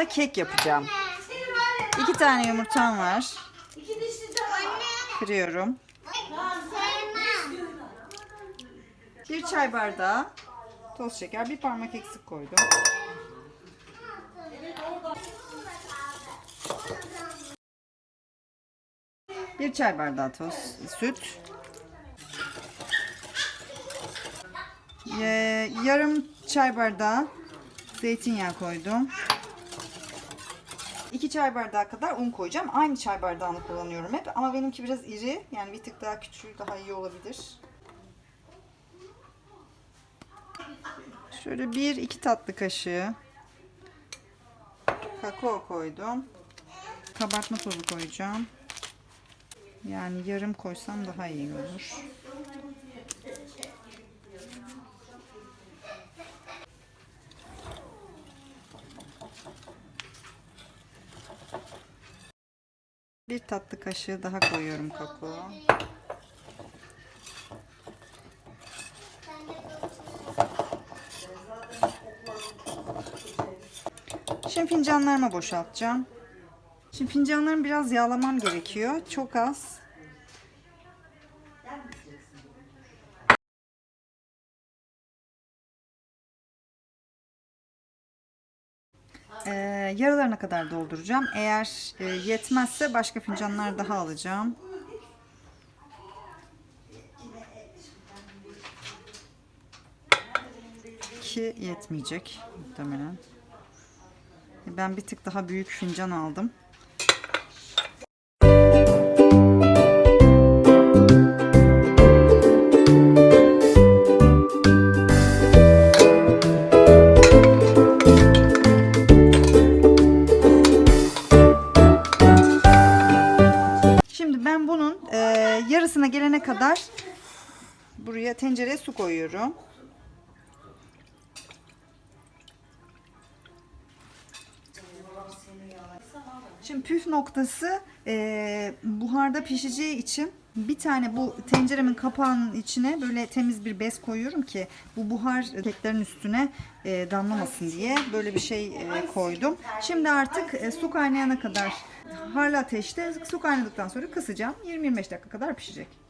da kek yapacağım. İki tane yumurtam var. Kırıyorum. Bir çay bardağı toz şeker, bir parmak eksik koydum. Bir çay bardağı toz süt. Ee, yarım çay bardağı zeytinyağı koydum. 2 çay bardağı kadar un koyacağım. Aynı çay bardağını kullanıyorum hep ama benimki biraz iri. Yani bir tık daha küçüğü daha iyi olabilir. Şöyle 1-2 tatlı kaşığı kakao koydum. Kabartma tozu koyacağım. Yani yarım koysam daha iyi olur. Bir tatlı kaşığı daha koyuyorum kakao. Şimdi fincanlarıma boşaltacağım. Şimdi fincanlarımı biraz yağlamam gerekiyor. Çok az. Ee, yarılarına kadar dolduracağım. Eğer e, yetmezse başka fincanlar daha alacağım. Ki yetmeyecek muhtemelen. Ben bir tık daha büyük fincan aldım. Yarısına gelene kadar buraya tencereye su koyuyorum. Şimdi püf noktası e, buharda pişeceği için bir tane bu tenceremin kapağının içine böyle temiz bir bez koyuyorum ki bu buhar keklerin üstüne e, damlamasın diye böyle bir şey e, koydum. Şimdi artık e, su kaynayana kadar harlı ateşte su kaynadıktan sonra kısacağım. 20-25 dakika kadar pişecek.